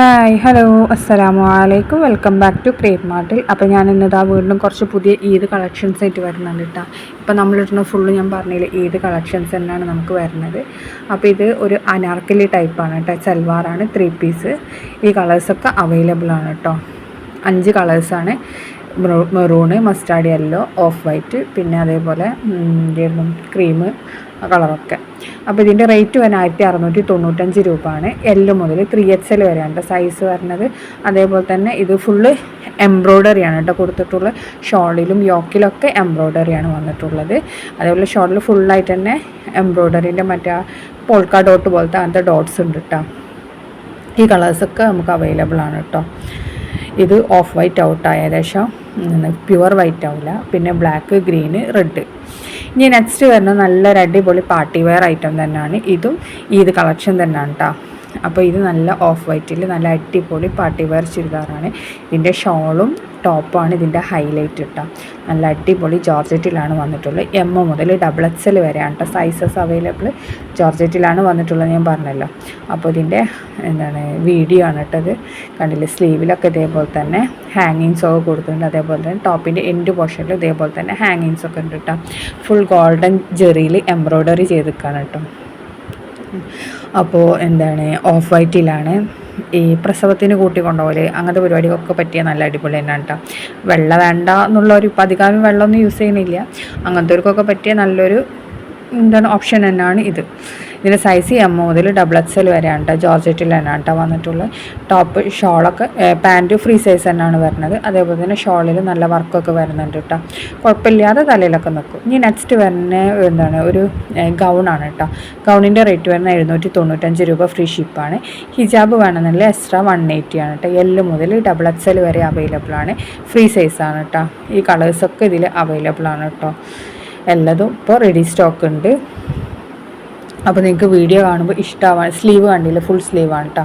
Hi hello അസ്സലാമു അലൈക്കും welcome back to crepe മാർട്ടിൽ അപ്പോൾ ഞാൻ ഇന്നിതാ വീണ്ടും കുറച്ച് പുതിയ ഈദ് കളക്ഷൻസ് ആയിട്ട് വരുന്നുണ്ട് കേട്ടോ ഇപ്പോൾ നമ്മളിടുന്ന ഫുള്ള് ഞാൻ പറഞ്ഞില്ല ഈദ് കളക്ഷൻസ് തന്നെയാണ് നമുക്ക് വരുന്നത്. അപ്പോൾ ഇത് ഒരു അനാർക്കലി ടൈപ്പാണ് കേട്ടോ സൽവാറാണ് ത്രീ പീസ് ഈ കളേഴ്സൊക്കെ അവൈലബിൾ ആണ് കേട്ടോ അഞ്ച് കളേഴ്സാണ് maroon mustard yellow off white പിന്നെ അതേപോലെ ക്രീം കളറൊക്കെ അപ്പോൾ ഇതിന്റെ റേറ്റ് വരെ ആയിരത്തി അറുന്നൂറ്റി തൊണ്ണൂറ്റഞ്ച് രൂപയാണ്. എല്ല് മുതൽ ത്രീ എക്സ് എൽ വരെയാണ് സൈസ് വരുന്നത് അതേപോലെ തന്നെ ഇത് ഫുള്ള് എംബ്രോയ്ഡറിയാണ് കേട്ടോ കൊടുത്തിട്ടുള്ള ഷോളിലും യോക്കിലൊക്കെ എംബ്രോയ്ഡറി ആണ് വന്നിട്ടുള്ളത്. അതേപോലെ ഷോളിൽ ഫുള്ളായിട്ട് തന്നെ എംബ്രോയ്ഡറിന്റെ മറ്റേ പോൾക്ക ഡോട്ട് പോലത്തെ അങ്ങനത്തെ ഡോട്ട്സ് ഉണ്ട് കേട്ടോ ഈ കളേഴ്സൊക്കെ നമുക്ക് അവൈലബിൾ ആണ് കേട്ടോ ഇത് ഓഫ് വൈറ്റ് ഔട്ടാണ് ഏകദേശം. പ്യുവർ വൈറ്റ് ആവില്ല. പിന്നെ ബ്ലാക്ക് ഗ്രീന് റെഡ്. ഇനി നെക്സ്റ്റ് വരുന്ന നല്ലൊരു അടിപൊളി പാർട്ടി വെയർ ഐറ്റം തന്നെയാണ്. ഇതും ഈദ് കളക്ഷൻ തന്നെയാണ് കേട്ടോ അപ്പോൾ ഇത് നല്ല ഓഫ് വൈറ്റിൽ നല്ല അടിപൊളി പാർട്ടി വെയർ ചുരിദാറാണ്. ഇതിന്റെ ഷോളും ടോപ്പാണ് ഇതിന്റെ ഹൈലൈറ്റ് ഇട്ട നല്ല അടിപൊളി ജോർജറ്റിലാണ് വന്നിട്ടുള്ളത്. എം മുതൽ ഡബിൾ എക്സ് എൽ വരെയാണ് കേട്ടോ സൈസസ് അവൈലബിൾ ജോർജറ്റിലാണ് വന്നിട്ടുള്ളത് ഞാൻ പറഞ്ഞല്ലോ. അപ്പോൾ ഇതിന്റെ എന്താണ് വീഡിയോ ആണ് കേട്ടത് കണ്ടില്ലേ? സ്ലീവിലൊക്കെ ഇതേപോലെ തന്നെ ഹാങ്ങിങ്സ് ഒക്കെ കൊടുത്തിട്ടുണ്ട്. അതേപോലെ തന്നെ ടോപ്പിന്റെ എൻഡ് പോർഷനിൽ ഇതേപോലെ തന്നെ ഹാങ്ങിങ്സ് ഒക്കെ ഉണ്ട് കേട്ടോ ഫുൾ ഗോൾഡൻ ജെറിയിൽ എംബ്രോയ്ഡറി ചെയ്തിരിക്കുകയാണ് കേട്ടോ അപ്പോൾ എന്താണ് ഓഫ് വൈറ്റിലാണ് ഈ പ്രസവത്തിന് കൂട്ടി കൊണ്ടുപോലെ അങ്ങനത്തെ പരിപാടികളൊക്കെ പറ്റിയ നല്ല അടിപൊളി തന്നെയാണ് കേട്ടോ വെള്ളം വേണ്ട എന്നുള്ളവർ ഇപ്പം അധികാരം വെള്ളമൊന്നും യൂസ് ചെയ്യുന്നില്ല. അങ്ങനത്തെവർക്കൊക്കെ പറ്റിയ നല്ലൊരു എന്താണ് ഓപ്ഷൻ തന്നെയാണ് ഇത്. ഇതിന്റെ സൈസ് എം മുതൽ ഡബിൾ എക്സ് എൽ വരെയാണ് കേട്ടോ ജോർജറ്റിൽ തന്നെയാണ് കേട്ടോ വന്നിട്ടുള്ളത്. ടോപ്പ് ഷോളൊക്കെ പാന്റ് ഫ്രീ സൈസ് തന്നെയാണ് വരുന്നത്. അതേപോലെ തന്നെ ഷോളിൽ നല്ല വർക്കൊക്കെ വരുന്നുണ്ട് കേട്ടോ കുഴപ്പമില്ലാതെ തലയിലൊക്കെ നിൽക്കും. ഇനി നെക്സ്റ്റ് വരുന്ന എന്താണ് ഒരു ഗൗണാണ് കേട്ടോ ഗൗണിന്റെ റേറ്റ് വരുന്ന എഴുന്നൂറ്റി തൊണ്ണൂറ്റഞ്ച് രൂപ ഫ്രീ ഷിപ്പാണ് ഹിജാബ് വേണമെന്നുള്ള എക്സ്ട്രാ വൺ എയ്റ്റിയാണ് കേട്ടോ എല്ല് മുതൽ ഡബിൾ എക്സ് എൽ വരെ അവൈലബിൾ ആണ്. ഫ്രീ സൈസാണ് കേട്ടോ ഈ കളേഴ്സൊക്കെ ഇതിൽ അവൈലബിൾ ആണ് കേട്ടോ എല്ലതും ഇപ്പോൾ റെഡി സ്റ്റോക്ക് ഉണ്ട്. അപ്പോൾ നിങ്ങൾക്ക് വീഡിയോ കാണുമ്പോൾ ഇഷ്ടമാവാൻ സ്ലീവ് കണ്ടില്ല? ഫുൾ സ്ലീവ് ആണ് കേട്ടോ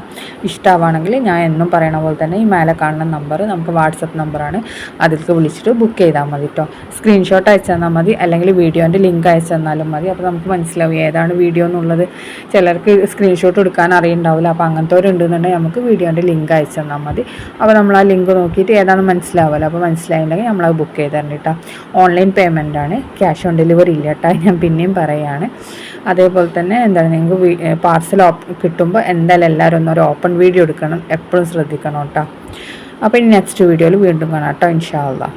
ഇഷ്ടമാണെങ്കിൽ ഞാൻ എന്നും പറയണ പോലെ തന്നെ ഈ മേലെ കാണുന്ന നമ്പർ നമുക്ക് വാട്സപ്പ് നമ്പറാണ് അതിലേക്ക് വിളിച്ചിട്ട് ബുക്ക് ചെയ്താൽ മതി കേട്ടോ സ്ക്രീൻഷോട്ട് അയച്ചു തന്നാൽ മതി. അല്ലെങ്കിൽ വീഡിയോന്റെ ലിങ്ക് അയച്ചു തന്നാലും മതി. അപ്പോൾ നമുക്ക് മനസ്സിലാവും ഏതാണ് വീഡിയോ എന്നുള്ളത്. ചിലർക്ക് സ്ക്രീൻഷോട്ട് എടുക്കാൻ അറിയണ്ടാവില്ല. അപ്പോൾ അങ്ങനത്തെവരുണ്ടെന്നുണ്ടെങ്കിൽ നമുക്ക് വീഡിയോന്റെ ലിങ്ക് അയച്ചു തന്നാൽ മതി. അപ്പോൾ നമ്മൾ ആ ലിങ്ക് നോക്കിയിട്ട് ഏതാണ് മനസ്സിലാവില്ല അപ്പോൾ മനസ്സിലായിട്ടുണ്ടെങ്കിൽ നമ്മളത് ബുക്ക് ചെയ്ത് തരണം കേട്ടോ ഓൺലൈൻ പേയ്മെന്റ് ആണ്. ക്യാഷ് ഓൺ ഡെലിവറി ഇല്ല കേട്ടോ ഞാൻ പിന്നെയും പറയുകയാണ് അതേപോലെ തന്നെ എന്താണ് നിങ്ങൾക്ക് പാർസൽ കിട്ടുമ്പോൾ എന്തായാലും എല്ലാവരും ഒന്നൊരു ഓപ്പൺ വീഡിയോ എടുക്കണം. എപ്പോഴും ശ്രദ്ധിക്കണം കേട്ടോ. അപ്പോൾ ഇനി നെക്സ്റ്റ് വീഡിയോയിൽ വീണ്ടും കാണാം കേട്ടോ ഇൻഷാ അള്ളാഹ്